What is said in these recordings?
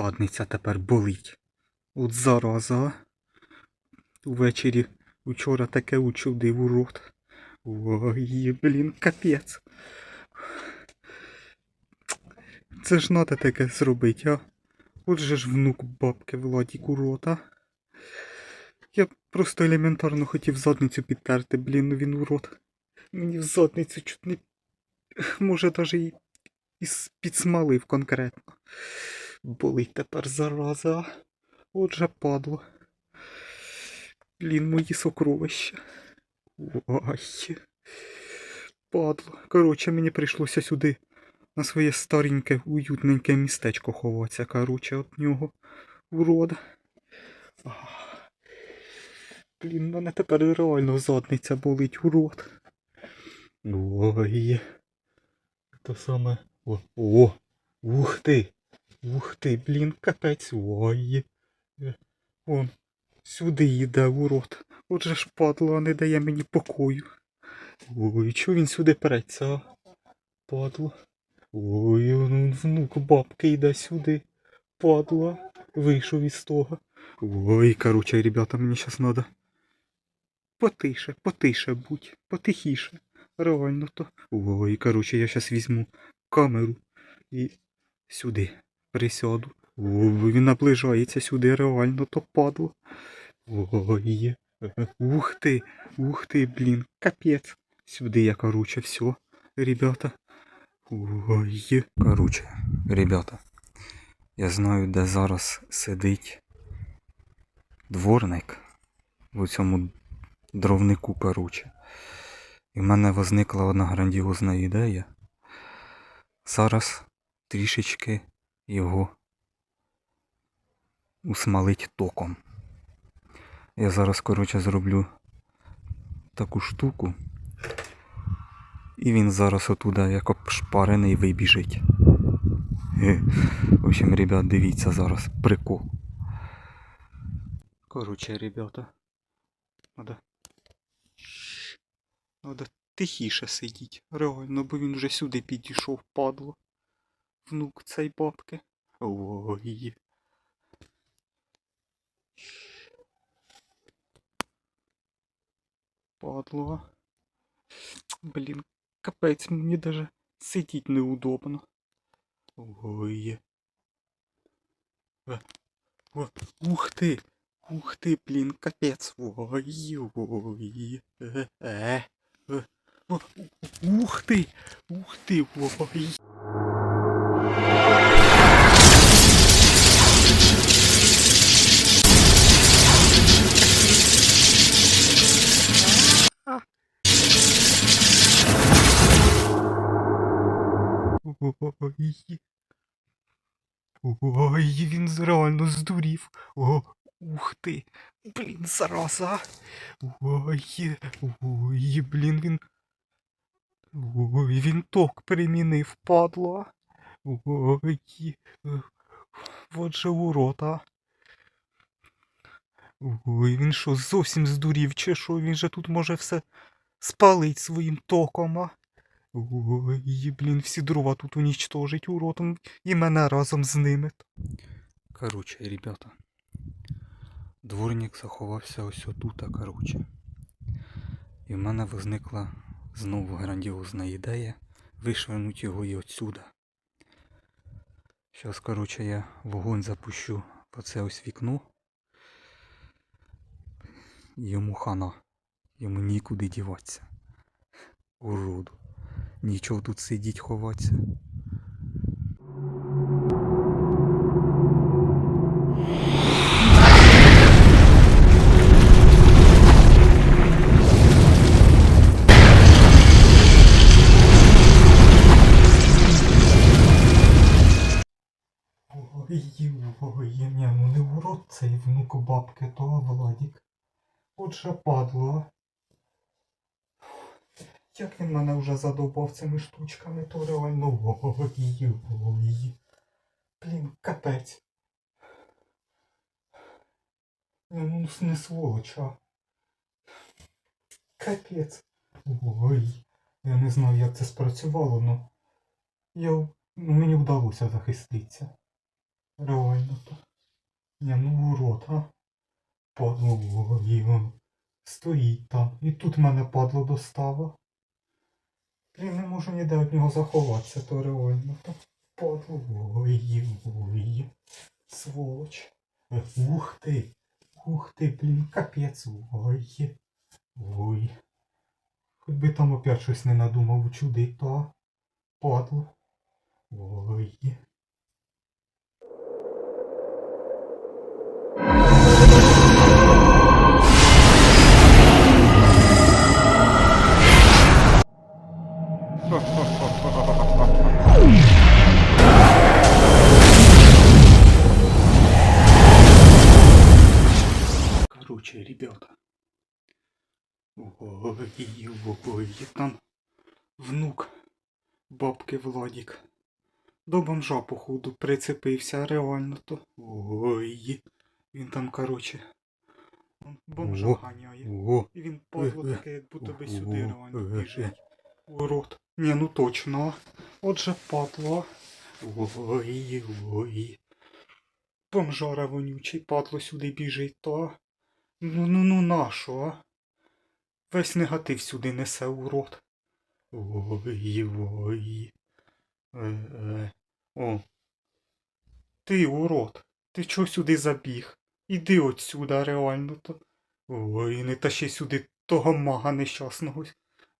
задниця тепер болить. От зараза. Увечері вчора таке учудив у рот. Ой, блін, капець. Це ж надо таке зробити, а? От же ж внук бабки Владік у рота. Я просто елементарно хотів задницю підтерти, блін, ну він у рот. Мені в задницю чуть не. Може, даже і, і підсмалив конкретно. Болить тепер зараза. Отже падло. Блін, мої сокровища. Ой. Падло. Коротше, мені прийшлося сюди на своє стареньке, уютненьке містечко ховатися, коротше, от нього. Урода. Блін, мене тепер реально задниця болить, урод. Ой. То саме. О, о, ух ти. Ух ти, блін, капець. Ой. Вон, сюди йде урод. Отже ж падло, не дає мені покою. Ой, чого він сюди переться? а? Падло. Ой, ну, внук бабки йде сюди. Падло. Вийшов із того. Ой, короче, ребята, мені зараз надо. Потише, потише будь, потихіше. Реально то. Ой, короче, я зараз візьму камеру і сюди присяду. Ой, він наближається сюди, реально то падло. Ой, ух ти, ух ти, блін, капець. Сюди я, короче, все, ребята. Ой. Короче, ребята, я знаю, де зараз сидить дворник в цьому дровнику, короче. І в мене возникла одна грандіозна ідея. Зараз трішечки його усмалить током. Я зараз, коротше, зроблю таку штуку. І він зараз отуда, як обшпарений, вибіжить. Е, В общем, ребят, дивіться зараз прикол. Короче, ребята. Надо. Надо тихіше сидіть. Реально, бо він вже сюди підійшов, падло. Внук цей бабки. Ой. Падло. Блін, капець, мені даже сидіть неудобно. Ой. Е, о, Ух ти! Ух ти, блін, капець. Ой, ой. Е, е, е, о, Ух ти! Ух ти, ой. Ой. Ой, він реально здурів. О, ух ти. Блін, зараза. Ой, ой, блін, він. Ой, він ток перемінив, падло. Ой. Вот же урод, а. Ой, він що, зовсім здурів, чи що? Він же тут може все спалить своїм током, а? Ой, блін, всі дрова тут унічтожить уродом і мене разом з ними. Короче, ребята. Дворник заховався ось отут, короче. І в мене возникла знову грандіозна ідея вишвернути його і отсюда. Зараз, короче, я вогонь запущу по це ось вікно. Йому хана. Йому нікуди діватися. Уроду. Нічого тут сидіть ховатися. Ой, ні, ну не урод цей внук бабки, то Владік. Отже падло. Як він мене вже задовбав цими штучками, то реально ой, ой. Блін, капець. Ні, Ну, не сволоч. Капець. Ой. Я не знаю, як це спрацювало, но я, ну, мені вдалося захиститися. Реально то. Не, ну урод, а. Падло, і він стоїть там. І тут мене падло достало. Блін, не можу ніде від нього заховатися, то реально то. Ой. Сволоч. Ух ти. Ух ти, блін, капець. Ой. Ой. Хоч би там опять щось не надумав чудить, то Подло. Ой. Короче, ребята. Ой, ой, там внук бабки Владік. До бомжа, походу, прицепився реально то. Ой. Він там, короче. Бомжа О. ганяє. О, І він подло е. таке, як будто би сюди реально біжить. Урод. Ні, ну точно. Отже падло. Ой, ой. Бомжара вонючий, падло сюди біжить, то. Ну ну ну нащо, а? Весь негатив сюди несе урод. Ой, ой. Е, е. О. Ти урод. Ти чого сюди забіг? Іди отсюда, реально то. Ой, не тащи сюди того мага нещасного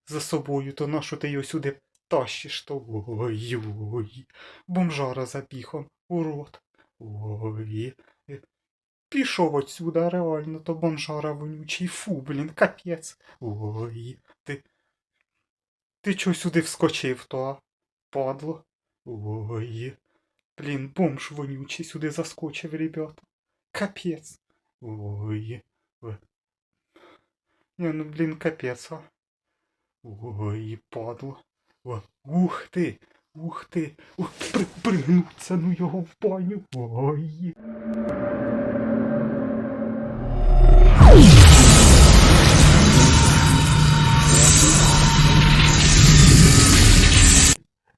за собою, то нащо ти його сюди тащиш то? Ой, ой. Бомжара забігом, урод. Ой. Пішов отсюда, реально, то бомжара вонючий. Фу, блін, капець. Ой, ти. Ти чого сюди вскочив, то, а? Падло. Ой. Блін, бомж вонючий сюди заскочив, ребята. Капець. Ой. Не, ну блін, капець, а. Ой, падло. Ух ти, ух ти. Ух, при, пригнуться, ну його в баню. Ой.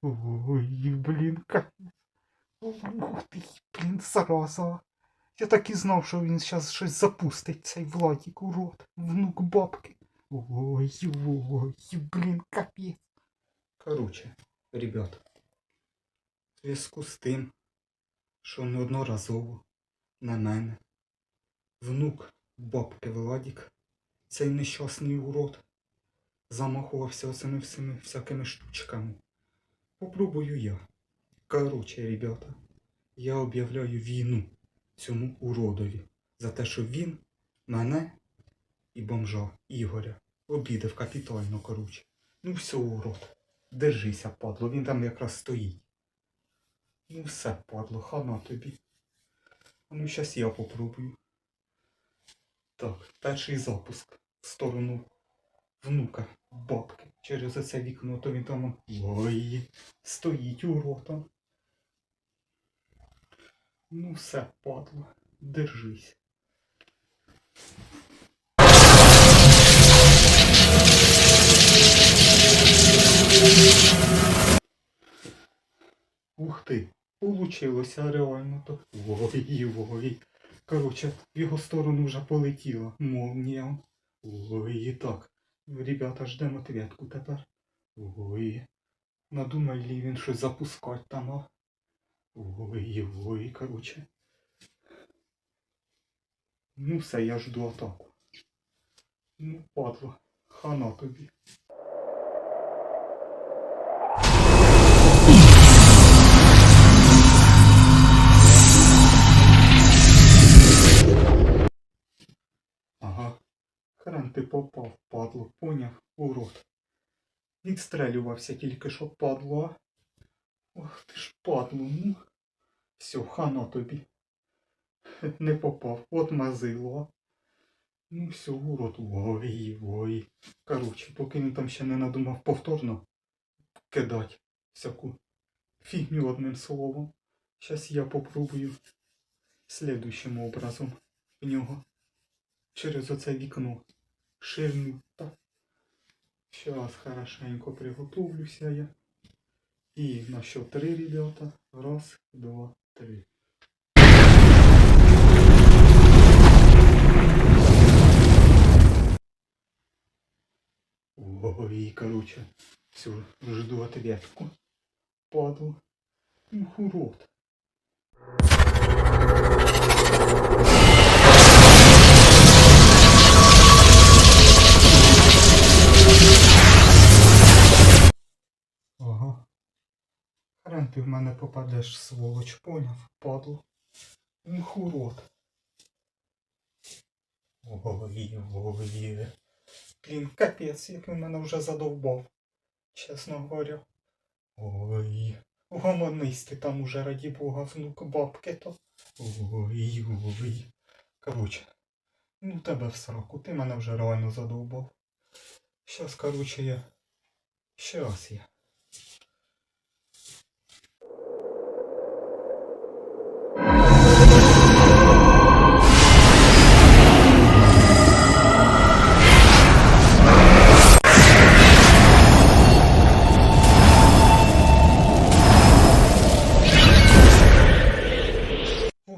Ой, блін. Ух ти, блін, зараза. Я так і знав, що він зараз щось запустить, цей Владік, урод, внук бабки. Ой, ой, блін, капець. Короче, ребят, в зв'язку з тим, що неодноразово на мене внук бабки Владік, цей нещасний урод, замахувався оцими всіми всякими штучками. Попробую я. Короче, ребята, я об'являю війну цьому уродові за те, що він мене і бомжа Ігоря обідав капітально, короче. Ну все, урод. Держися, падло, він там якраз стоїть. Ну все, падло, хана тобі. Ну щас я попробую. Так, перший запуск в сторону внука бабки. Через оце вікно, то він там. Ой, стоїть урод там. Ну все, падло, держись. Ух ти, получилося реально то. Ой, ой. Короче, в його сторону вже полетіла молнія. Ой, так. Ребята, ждемо ответку тепер. Ой. Надумав ли він щось запускати там, а? Ой, ой, короче. Ну все, я жду атаку. Ну, падло, хана тобі. Ага. Хрен ти попав, падло, поняв, урод. Відстрелювався тільки що падло. а? Ох ти ж падло, ну. Все, хана тобі. Не попав, от мазило. Ну все, урод. Ой, ой. Короче, поки він там ще не надумав повторно кидать всяку фігню одним словом. Щас я попробую слідуючим образом в нього через оце вікно ширню. Зараз хорошенько приготовлюся я. І на счет три, ребята. Раз, два, три. Ой, короче, все, жду ответку. Падал. Ну, урод. Хрен ти в мене попадеш, сволоч, поняв, падло. Ух, урод. Ой, ой. Блін, капець, як він мене вже задовбав. Чесно говоря. Ой. Угомонись ти там уже, раді Бога, внук бабки то. Ой, ой. Короче, ну тебе в сраку, ти мене вже реально задовбав. Щас, короче, я. Щас я.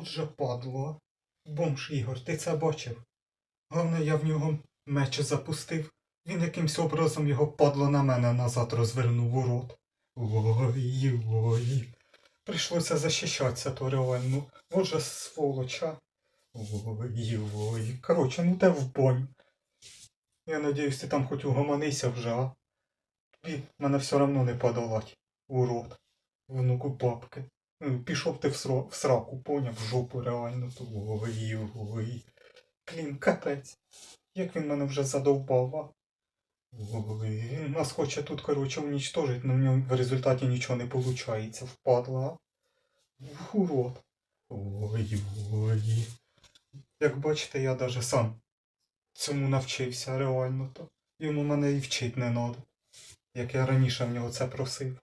От же падло. Бомж Ігор, ти це бачив? Головне, я в нього меч запустив. Він якимсь образом його падло на мене назад розвернув у рот. Ой, ой. Прийшлося захищатися то реально. От сволоча. Ой, ой. Короче, ну те в бонь. Я надіюсь, ти там хоч угомонися вже, а? Тобі мене все одно не подолать. Урод. Внуку бабки. Ну, Пішов ти в, сро... в сраку, поняв, в жопу реально. То ой, ой. Блін, капець. Як він мене вже задовбав, а? Ой, він нас хоче тут, короче, уничтожить, але в нього в результаті нічого не виходить, впадла. Урод. Ой, ой. Як бачите, я даже сам цьому навчився реально то. Йому мене і вчить не надо. Як я раніше в нього це просив.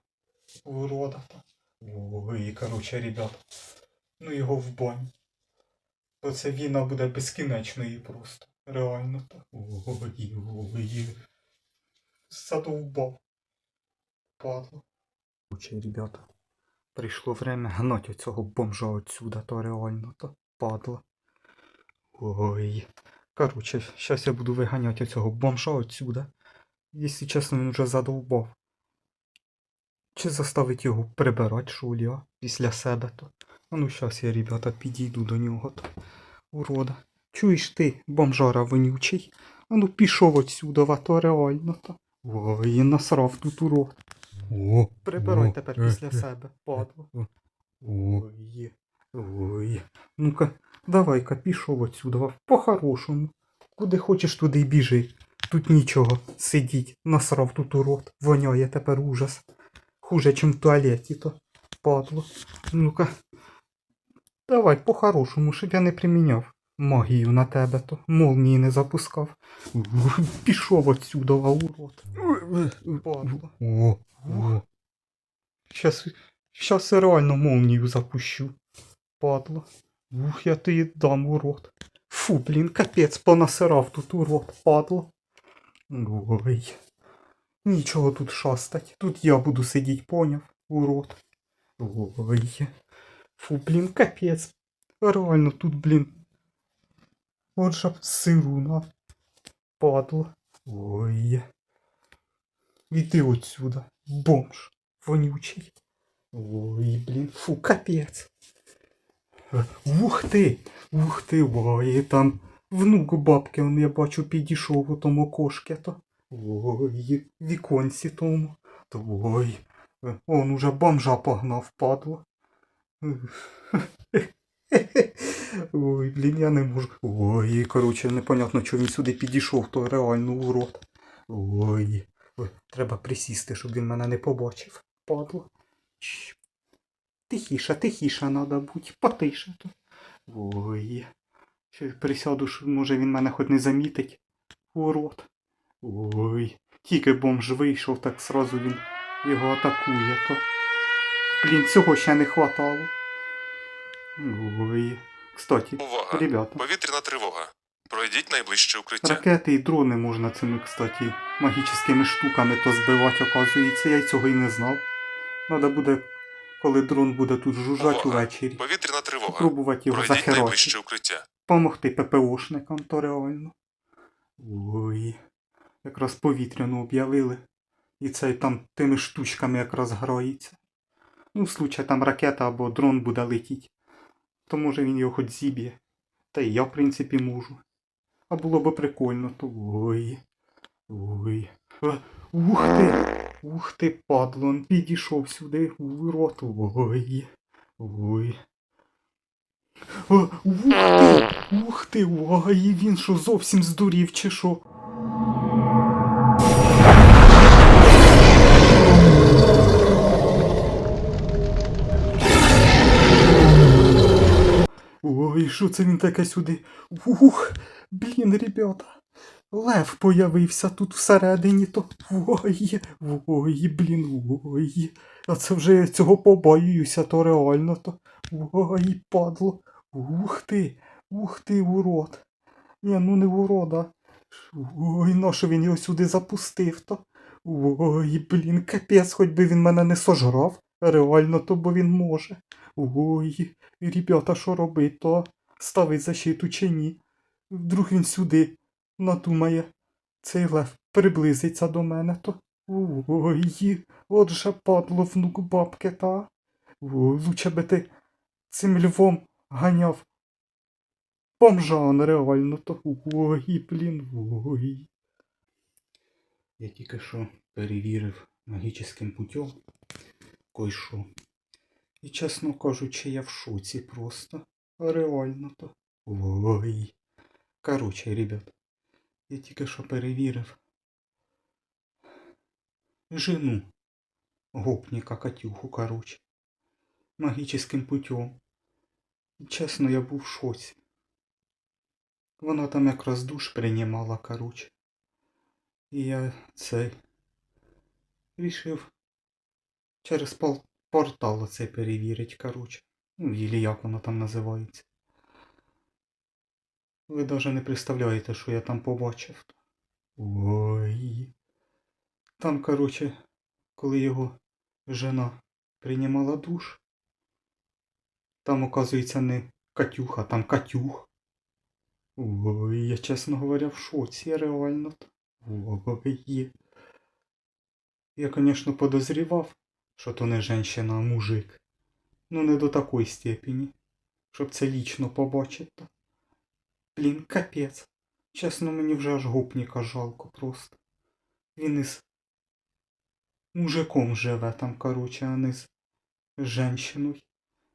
Урода то. Ой, короче, ребят. Ну його в бань. То ця війна буде безкінечною просто. Реально так. Ой, ой. Задовбав. Падло. Короче, ребята. Прийшло время гнать оцього бомжа отсюда, то реально то падло. Ой. Короче, зараз я буду виганяти оцього бомжа отсюда. Якщо чесно, він вже задовбав. Чи заставить його прибирати шулі, а? Після себе то. А ну щас я, ребята, підійду до нього то. Урода. Чуєш ти, бомжара вонючий? А ну пішов отсюда, а то реально то. Ой, насрав тут урод. О, Прибирай о, тепер е, після е, себе, падло. О, Ой, ой. Ну-ка, давай-ка пішов отсюда, по-хорошому. Куди хочеш, туди й біжи. Тут нічого, сидіть, насрав тут урод. Воняє тепер ужас. Хуже, чим в туалеті то. Падло. Ну-ка. Давай, по-хорошому, щоб я не приміняв магію на тебе то. Молнії не запускав. Пішов отсюда, а урод. Падло. о, о. Щас, щас я реально молнію запущу. Падло. Ух, я тобі дам урод. Фу, блін, капець понасирав тут урод, падло. Ой. Нічого тут шастать. Тут я буду сидіть, поняв, урод. Ой. Фу, блін, капець. Реально тут, блін. От же сиру на. Падло. Ой. Іди отсюда, бомж вонючий. Ой, блін, фу, капець. Ух ти! Ух ти, ой, там внук бабки, он, я бачу, підійшов у тому кошки то. Ой, віконці тому. То ой. Он уже бомжа погнав, падло. Ой, блін, я не можу. Ой, коротше, непонятно, чого він сюди підійшов, то реально урод. Ой. Ой, треба присісти, щоб він мене не побачив. Падло. Чш. Тихіше, тихіше надо бути, потише то. Ой. Ще присяду, що може він мене хоч не замітить. Урод. Ой. Тільки бомж вийшов, так сразу він його атакує то. Блін, цього ще не хватало. Ой. Кстати, Увага! ребята. Повітряна тривога. Пройдіть найближче укриття. Ракети і дрони можна цими, кстати, магічними штуками то збивати, оказується. Я й цього і не знав. Надо буде, коли дрон буде тут жужжать увечері, Повітряна тривога. пробувати його захерати. Помогти ППОшникам, то реально. Ой. Якраз повітряну об'явили. І цей там тими штучками якраз грається. Ну, в случай там ракета або дрон буде летіти. То може він його хоч зіб'є. Та і я, в принципі, можу. А було би прикольно, то ой. Ой. Е, Ух ти! Ух ти, падло, он підійшов сюди в рот. Ой. Ой. О, ух ти! Ух ти! Ой, він що зовсім здурів чи що? Ой, що це він таке сюди? Ух, блін, ребята. Лев появився тут всередині, то ой, ой, блін, ой. А це вже я цього побоююся, то реально то. Ой, падло. Ух ти, ух ти, урод. Ні, ну не урод, а. Ой, нащо він його сюди запустив то? Ой, блін, капець, хоч би він мене не сожрав. Реально, то бо він може. Ой, ребята, що робить, то ставить защиту чи ні? Вдруг він сюди надумає. Цей лев приблизиться до мене, то. Ой, от же падло внук бабки, та. Ой, лучше би ти цим львом ганяв. Бомжан реально, то. Ой, блін, ой. Я тільки що перевірив магічним путем кой-що. І, чесно кажучи, я в шоці просто. Реально то. Ой. Короче, ребят, я тільки що перевірив. Жену. Гопніка Катюху, короче. Магічним путем. І, Чесно, я був в шоці. Вона там якраз душ приймала, короче. І я цей рішив через пол- портал оцей перевірить, короче. Ну, или як воно там називається. Ви даже не представляєте, що я там побачив. Ой. Там, короче, коли його жена приймала душ, там, оказується, не Катюха, там Катюх. Ой, я, чесно говоря, в шоці реально. Ой. Я, конечно, подозревав, що то не женщина, а мужик. Ну не до такої степені, щоб це лічно побачити. Блін, капець. Чесно, мені вже аж гопніка жалко просто. Він із мужиком живе там, короче, а не з женщиною.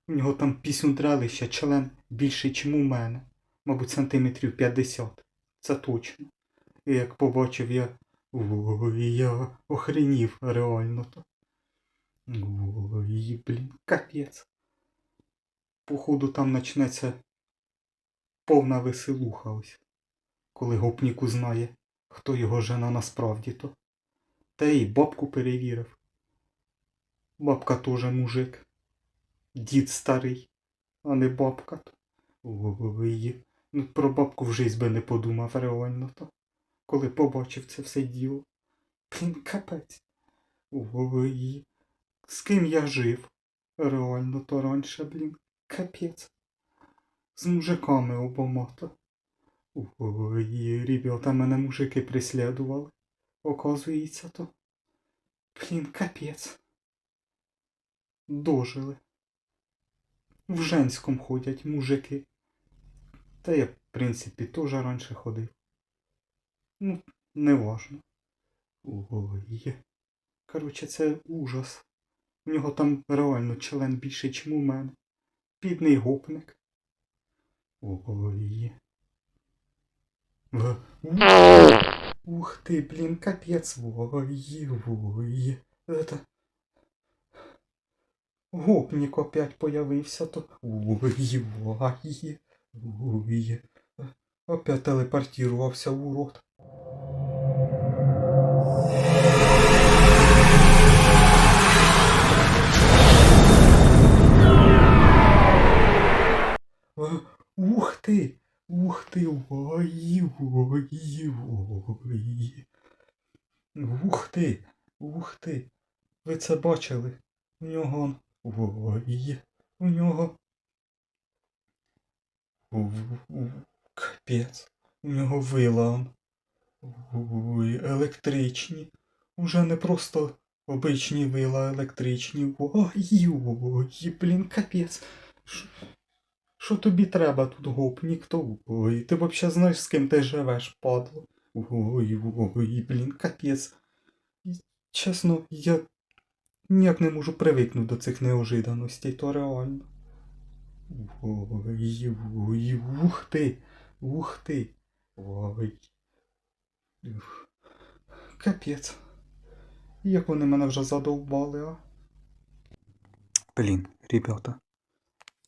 У нього там піснюдрелище, член більший, чим у мене. Мабуть, сантиметрів 50. Це точно. І як побачив я. Ой, я охренів реально то. Ой, блін, капець. Походу там почнеться повна веселуха ось. Коли гопнік узнає, хто його жена насправді то. Та й бабку перевірив. Бабка теж мужик. Дід старий, а не бабка то. Ой, ну про бабку в житті би не подумав реально то. Коли побачив це все діло. Блін, капець. Ой, з ким я жив? Реально то раніше, блін, капець. З мужиками обома то. Ой, ребята, мене мужики преслідували. Оказується то. Блін, капець. Дожили. В женському ходять мужики. Та я, в принципі, теж раніше ходив. Ну, не важно. Ой. Короче, це ужас. У нього там реально член більший, ніж у мене. Бідний гопник. Ой. Ух ти, блін, капець. Ой, ой. Это... Гопник опять появився то. Ой, ой. Ой. Опять телепортувався урод. Ух ти! Ух ти! Ой, ой, ой. Ух ти! Ух ти! Ви це бачили? У нього. Ой, у нього. Капець. У нього вила. Ой, електричні. Уже не просто обичні вила електричні. Ой, ой, блін, капець. Що тобі треба тут гопнік, то ой, ти взагалі знаєш, з ким ти живеш, падло? Ой, ой, блін, капець. Чесно, я ніяк не можу привикнути до цих неожиданостей, то реально. Ой, ой, ух ти, ух ти. Ой. Капець. Як вони мене вже задовбали, а? Блін, ребята.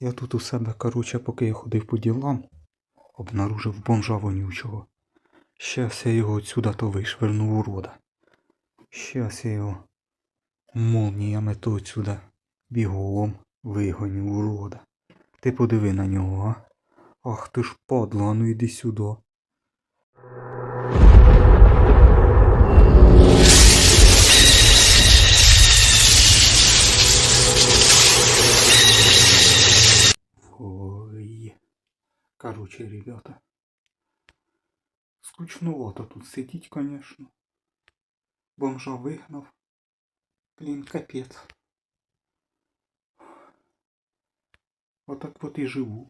Я тут у себе, короче, поки я ходив по ділам, обнаружив бомжа вонючого. Щас я його отсюда то вишвернув урода. Щас я його молніями то отсюда бігом вигоню урода. Ти подиви на нього, а? Ах ти ж падла, ну іди сюди. Короче, ребята. Скучновато тут сидіть, конечно. Бомжа вигнав. Блін, капець. Отак от і живу.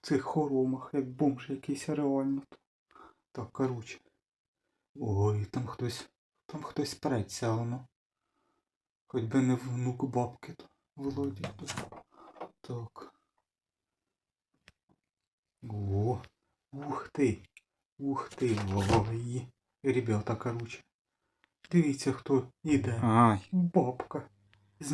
В цих хоромах, як бомж якийсь реально. Так, короче. Ой, там хтось. Там хтось преться, воно. Хоч би не внук бабки то. Володі то. Так. О, ух ти. Ух ти, ой. Ребята, короче. Дивіться, хто іде. Ай, Бабка.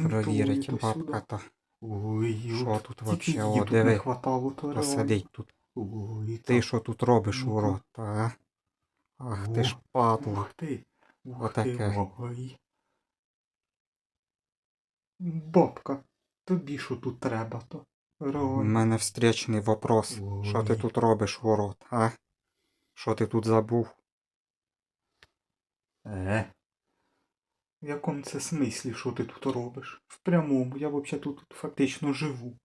Провірить бабка-то. Ой, Що тут вообще, о, диви. хватало, то. Посидить тут. Ой, Ти так. що тут робиш, урод, а? Ах ти ж О, падло. Ух ти. Ух Отаке. ти, ой. Бабка, тобі що тут треба, то? У мене встречний вопрос. Що ти Ой. тут робиш, урод, а? Що ти тут забув? Е. В якому це смислі, що ти тут робиш? В прямому, я взагалі тут, тут фактично живу.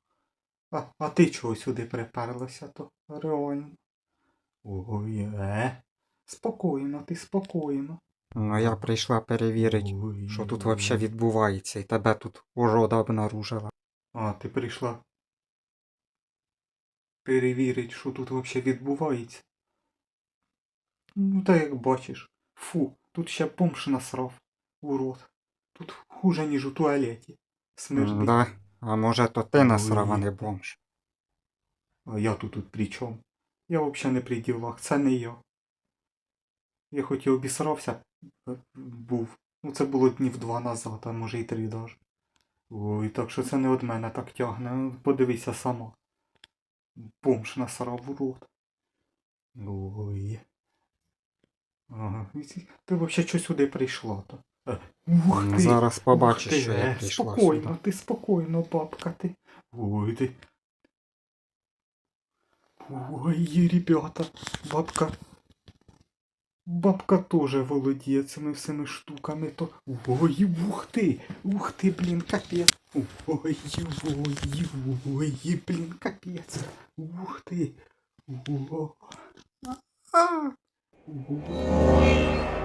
А, а ти чого сюди приперлася, то реально. Ой, е. Спокійно, ти спокійно. Ну я прийшла перевірити, Ой, що тут вообще відбувається, і тебе тут урода обнаружила. А, ти прийшла перевірити, що тут взагалі відбувається. Ну, та як бачиш. Фу, тут ще бомж насрав. Урод. Тут хуже, ніж у туалеті. Смердить. Да? А може то ти насрав, а не бомж? А я тут тут при чому? Я взагалі не при ділах, це не я. Я хоч і обісрався е, був. Ну це було днів два назад, а може і три даже. Ой, так що це не від мене так тягне. Ну, Подивися сама. Бомж насрав у рот. Ой. Ага. Ти взагалі що сюди прийшла то? Е, Ух Ну, ти! Зараз побачиш, Ух ти, що я е, прийшла Спокійно, сюди. ти спокійно, бабка ти. Ой, ти. Ой, ребята, бабка. Бабка теж володіє цими всіми штуками, то. Ой, ух ти! Ух ти, блін, капець. Ой, ой, ой, блин, капец. Ух ты. О. А. Ой.